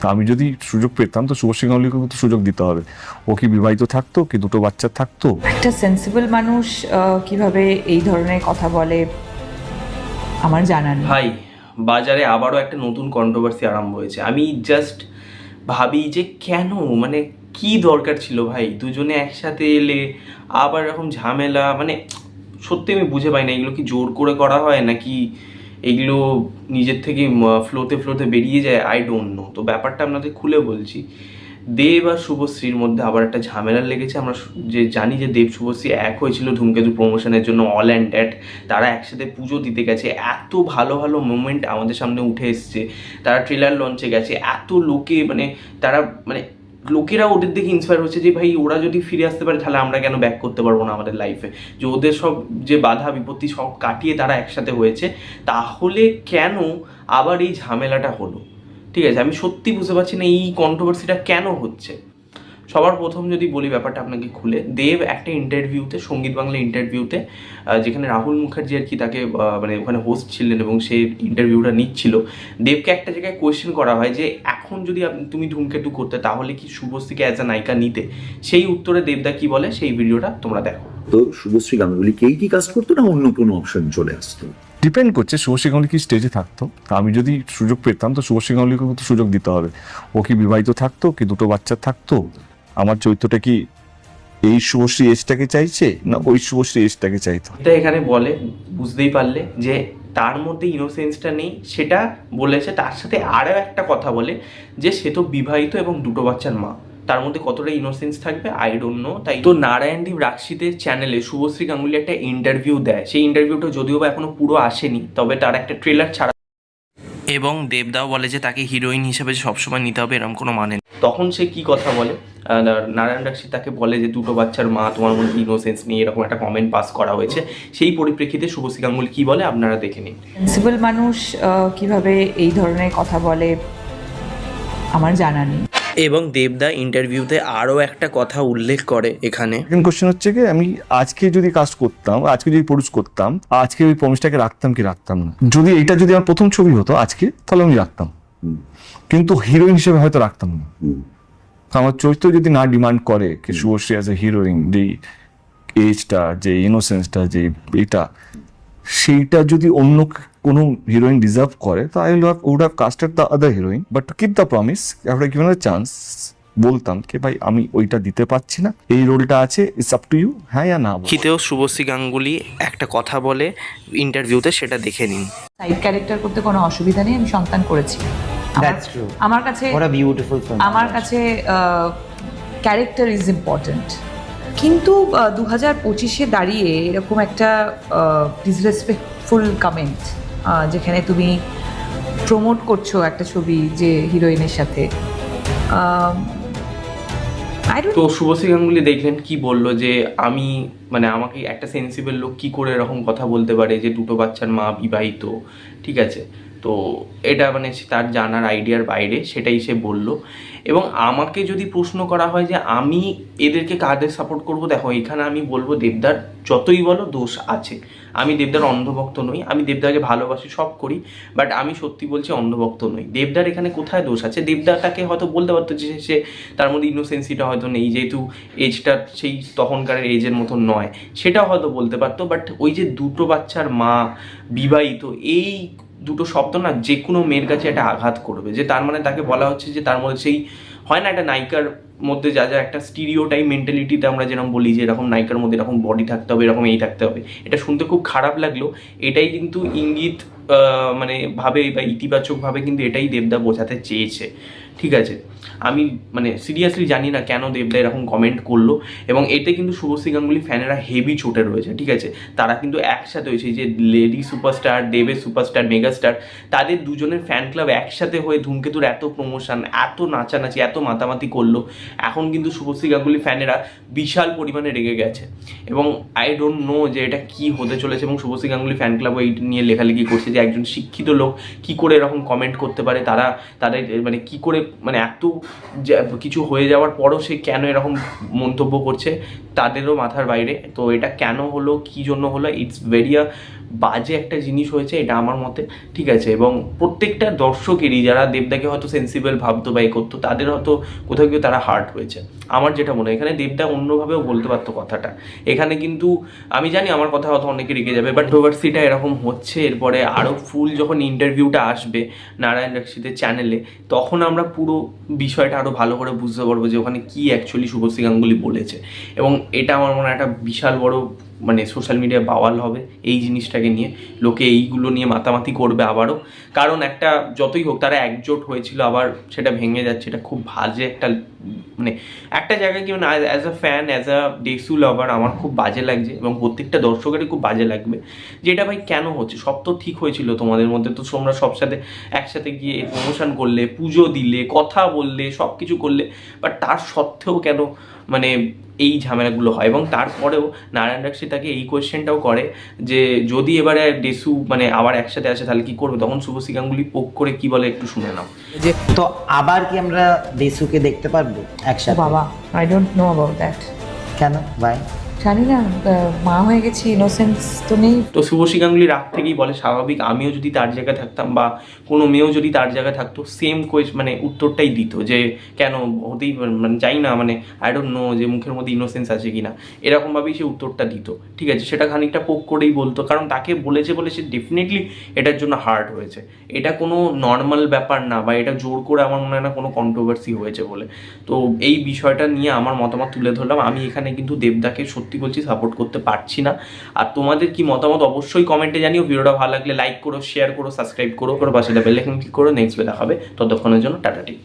তা আমি যদি সুযোগ পেতাম তো শুভশ্রী গাঙ্গুলিকে তো সুযোগ দিতে হবে। ও কি বিবাহিত থাকতো কি দুটো বাচ্চা থাকতো? একটা সেন্সিবল মানুষ কীভাবে এই ধরনের কথা বলে আমার জানা নেই। ভাই বাজারে আবারও একটা নতুন কন্ট্রোভার্সি আরম্ভ হয়েছে। আমি জাস্ট ভাবি যে কেন? মানে কি দরকার ছিল ভাই? দুজনে একসাথে এলে আবার এরকম ঝামেলা মানে সত্যি আমি বুঝে পাই না এগুলো কি জোর করে করা হয় নাকি এগুলো নিজের থেকে ফ্লোতে ফ্লোতে বেরিয়ে যায় আই ডোন্ট নো তো ব্যাপারটা আপনাদের খুলে বলছি। দেব আর শুভশ্রীর মধ্যে আবার একটা ঝামেলা লেগেছে। আমরা যে জানি যে দেব, শুভশ্রী এক হয়েছিল ধূমকেতু প্রমোশনের জন্য অল অ্যান্ড ড্যাট তারা একসাথে পুজো দিতে গেছে। এত ভালো ভালো মুমেন্ট আমাদের সামনে উঠে এসছে। তারা ট্রেলার লঞ্চে গেছে। এত লোকে মানে তারা মানে লোকেরা ওদের দেখে ইন্সপায়ার হচ্ছে যে, ভাই, ওরা যদি ফিরে আসতে পারে, তাহলে আমরা কেন ব্যাক করতে পারব না আমাদের লাইফে যে, ওদের সব যে বাধা বিপত্তি সব কাটিয়ে তারা একসাথে হয়েছে। তাহলে কেন আবার এই ঝামেলাটা হলো? ঠিক আছে, আমি সত্যি বুঝতে পারছি না এই কন্ট্রোভার্সিটা কেন হচ্ছে? সবার প্রথম যদি বলি ব্যাপারটা আপনাকে খুলে দেব একটা ইন্টারভিউতে সংগীত বাংলা ইন্টারভিউতে যেখানে রাহুল মুখার্জি আর কি তাকে মানে ওখানে হোস্ট ছিলেন এবং সে ইন্টারভিউটা নিচ্ছিল দেবকে একটা জায়গায় কোয়েশ্চেন করা হয় যে এখন যদি আপনি তুমি ধূমকেতু করতে তাহলে কি শুভশ্রীকে অ্যাজ আ নায়িকা নিতে? সেই উত্তরে দেবদা কি বলে সেই ভিডিওটা তোমরা দেখো। তো শুভশ্রী গাঙ্গুলিকেই কি কাজ করতো না অন্য কোনো অপশন চলে আসতো? ডিপেন্ড করছে শুভশ্রী গাঙ্গুলি কি স্টেজে থাকতো। তা আমি যদি সুযোগ পেতাম তো শুভশ্রী গাঙ্গুলিকে তো সুযোগ দিতে হবে। ও কি বিবাহিত থাকতো কি দুটো বাচ্চা থাকতো? আমার চরিত্রটা কি এই শুভশ্রী এজটাকে চাইছে না ওই শুভশ্রী এজটাকে চাইতো? এটা এখানে বলে, বুঝতেই পারলে যে তার মধ্যে ইনোসেন্সটা নেই, সেটা বলেছে, তার সাথে আরও একটা কথা বলে যে সে তো বিবাহিত এবং দুটো বাচ্চার মা। তার মধ্যে কতটা ইনোসেন্স থাকবে? আই ডোন্ট নো তাই তো নারায়ণদীপ রাক্ষিতের চ্যানেলে শুভশ্রী গাঙ্গুলি একটা ইন্টারভিউ দেয়। সেই ইন্টারভিউটা যদিও বা এখনও পুরো আসেনি, তবে তার একটা ট্রেলার ছাড়া এবং দেবদাও বলে যে তাকে হিরোইন হিসেবে সবসময় নিতে হবে এরকম কোনো মানে তখন সে কি কথা বলে? নারায়ণ রাক্ষী তাকে বলে যে দুটো বাচ্চার মা তোমার মধ্যে ইনোসেন্স নিয়ে এরকম একটা কমেন্ট পাস করা হয়েছে। সেই পরিপ্রেক্ষিতে শুভশ্রী গাঙ্গুলি কি বলে? আপনারা দেখে নিন। সেন্সিবল মানুষ কীভাবে এই ধরনের কথা বলে আমার জানা নেই। এবং দেবদা ইন্টারভিউতে আরও একটা কথা উল্লেখ করে এখানে। সেকেন্ড কোশ্চেন হচ্ছে কি আমি আজকে যদি কাজ করতাম আজকে যদি প্রডিউস করতাম আজকে ওই প্রমিসটাকে রাখতাম কি রাখতাম না? যদি এটা যদি আমার প্রথম ছবি হতো আজকে তাহলে আমি রাখতাম। কিন্তু হিরোইন হিসেবে হয়তো রাখতাম না। আমার চরিত্র যদি না ডিমান্ড করে কি শুভশ্রী অ্যাজ এ হিরোইন যে এজটা যে ইনোসেন্সটা যে এটা সেইটা যদি অন্য কোনো হিরোইন ডিজার্ভ করে তো I have would have casted the other heroine but to keep the promise after given a chance বলতাম কি ভাই আমি ওইটা দিতে পারছি না। এই রোলটা আছে ইটস আপ টু ইউ হ্যাঁ ইয়া না বলো। খিতেও শুভশ্রী গাঙ্গুলি একটা কথা বলে ইন্টারভিউতে সেটা দেখে নিন। সাইড ক্যারেক্টার করতে কোনো অসুবিধা নেই আমি সন্তান করেছি। That's true. আমার কাছে What a beautiful film. আমার কাছে ক্যারেক্টার ইজ ইম্পর্ট্যান্ট কিন্তু দু হাজার পঁচিশে দাঁড়িয়ে এরকম একটা ডিসরেসপেক্টফুল কমেন্ট যেখানে তুমি প্রমোট করছ একটা ছবি যে হিরোইনের সাথে তো শুভশ্রী গাঙ্গুলি দেখলেন কি বলল যে আমি মানে আমাকে একটা সেন্সিবল লোক কি করে এরকম কথা বলতে পারে যে দুটো বাচ্চার মা বিবাহিত ঠিক আছে তো এটা মানে তার জানার আইডিয়ার বাইরে সেটাই সে বলল। এবং আমাকে যদি প্রশ্ন করা হয় যে আমি এদেরকে কাদের সাপোর্ট করব? দেখো, এখানে আমি বলব দেবদার যতই বলো দোষ আছে। আমি দেবদার অন্ধভক্ত নই, আমি দেবদাকে ভালোবাসি, সব করি বাট আমি সত্যি বলছি অন্ধভক্ত নই। দেবদার এখানে কোথায় দোষ আছে? দেবদাটাকে হয়তো বলতে পারতো যে সে তার মধ্যে ইনোসেন্সিটা হয়তো নেই, যেহেতু এজটা সেই তখনকার এজের মতো নয়। সেটাও হয়তো বলতে পারতো বাট ওই যে দুটো বাচ্চার মা বিবাহিত, এই দুটো শব্দ না যে কোনো মেয়ের কাছে একটা আঘাত করবে। যে তার মানে তাকে বলা হচ্ছে যে তার মধ্যে সেই, হয় না একটা নায়িকার মধ্যে যা যা একটা স্টিরিও টাইপ মেন্টালিটিতে আমরা যেরকম বলি যে এরকম নায়িকার মধ্যে এরকম বডি থাকতে হবে, এরকম এই থাকতে হবে। এটা শুনতে খুব খারাপ লাগল। এটাই কিন্তু ইঙ্গিত মানে ভাবে বা ইতিবাচকভাবে কিন্তু এটাই দেবদা বোঝাতে চেয়েছে। ঠিক আছে? আমি মানে সিরিয়াসলি জানি না কেন দেবদা এরকম কমেন্ট করল। এবং এতে কিন্তু শুভশ্রী গাঙ্গুলি ফ্যানেরা হেভি চোটে রয়েছে। ঠিক আছে? তারা কিন্তু একসাথে হয়েছে। যে লেডি সুপারস্টার দেবের সুপারস্টার মেগাস্টার তাদের দুজনের ফ্যান ক্লাব একসাথে হয়ে ধূমকেতুর এত প্রমোশন এত নাচানাচি, এত মাতামাতি করল। এখন কিন্তু শুভশ্রী গাঙ্গুলি ফ্যানেরা বিশাল পরিমাণে রেগে গেছে। এবং আই ডোন্ট নো যে এটা কি হতে চলেছে এবং শুভশ্রী গাঙ্গুলি ফ্যান ক্লাব এই নিয়ে লেখালেখি করছে যে একজন শিক্ষিত লোক কি করে এরকম কমেন্ট করতে পারে, তারা, তাদের মানে কি করে মানে এত কিছু হয়ে যাওয়ার পরও সে কেন এরকম মন্তব্য করছে, তাদেরও মাথার বাইরে। তো এটা কেন হলো, কি জন্য হলো ইটস ভেরি বাজে একটা জিনিস হয়েছে, এটা আমার মতে। ঠিক আছে, এবং প্রত্যেকটা দর্শকেরই, যারা দেবদাকে হয়তো সেন্সিবল ভাবতো বা এ করতো, তাদের হয়তো কোথাও গিয়ে তারা হার্ট হয়েছে। আমার যেটা মনে হয়, এখানে দেবদা অন্যভাবেও বলতে পারতো কথাটা। এখানে কিন্তু, আমি জানি আমার কথা হয়তো অনেকে রেগে যাবে বাট ডোভার্সিটা এরকম হচ্ছে। এরপরে আরও ফুল যখন ইন্টারভিউটা আসবে নারায়ণ রক্ষিতের চ্যানেলে তখন আমরা পুরো বিষয়টা আরও ভালো করে বুঝতে পারব যে ওখানে কী অ্যাকচুয়ালি শুভশ্রী গাঙ্গুলি বলেছে। এবং এটা আমার মনে হয় একটা বিশাল বড় মানে সোশ্যাল মিডিয়ায় বাওয়াল হবে এই জিনিসটাকে নিয়ে। লোকে এইগুলো নিয়ে মাতামাতি করবে আবারও। কারণ একটা যতই হোক তারা একজোট হয়েছিল, আবার সেটা ভেঙে যাচ্ছে। এটা খুব বাজে একটা মানে একটা জায়গায় কি মানে as a fan as a ডেসু lover আমার খুব বাজে লাগছে এবং প্রত্যেকটা দর্শকেরই খুব বাজে লাগবে। যে এটা ভাই কেন হচ্ছে? সব তো ঠিক হয়েছিল তোমাদের মধ্যে। তো তোমরা সব সাথে একসাথে গিয়ে প্রমোশন করলে, পুজো দিলে, কথা বললে সব কিছু করলে বাট তার সত্ত্বেও কেন মানে এই ঝামেলাগুলো হয় এবং তারপরেও নারায়ণ রাক্ষী তাকে এই কোয়েশ্চেনটাও করে যে যদি এবারে ডেসু মানে আবার একসাথে আসে তাহলে কি করবে? তখন শুভশ্রী গাঙ্গুলি পোক করে কি বলে একটু শুনে নাও। যে তো আবার কি আমরা ডেসুকে দেখতে পারব একসাথে? বাবা I don't know about that কেন? ভাই জানি না মা হয়ে গেছি ইনোসেন্স তো নেই। তো শুভশ্রী গাঙ্গুলি রাগ থেকেই বলে, স্বাভাবিক আমিও যদি তার জায়গায় থাকতাম বা কোনো মেয়েও যদি তার জায়গায় থাকতো সেম কোয়েস মানে উত্তরটাই দিত যে কেন হতেই মানে যাই না মানে আই ডোন্ট নো যে মুখের মধ্যে ইনোসেন্স আছে কিনা। এরকমভাবেই সে উত্তরটা দিত। ঠিক আছে, সেটা খানিকটা পোক করেই বলতো, কারণ তাকে বলেছে বলে সে ডেফিনেটলি এটার জন্য হার্ট হয়েছে। এটা কোনো নর্মাল ব্যাপার না বা এটা জোর করে আমার মনে হয় না কোনো কন্ট্রোভার্সি হয়েছে বলে। তো এই বিষয়টা নিয়ে আমার মতামত তুলে ধরলাম। আমি এখানে কিন্তু দেবদাকে সত্যি বলছি সাপোর্ট করতে পারছি না। আর তোমাদের কি মতামত অবশ্যই কমেন্টে জানিও। ভিডিওটা ভালো লাগলে লাইক করো শেয়ার করো সাবস্ক্রাইব করো করো পাশে বেল আইকন ক্লিক করো নেক্সট বেলা হবে। ততক্ষণের জন্য টাটা টেক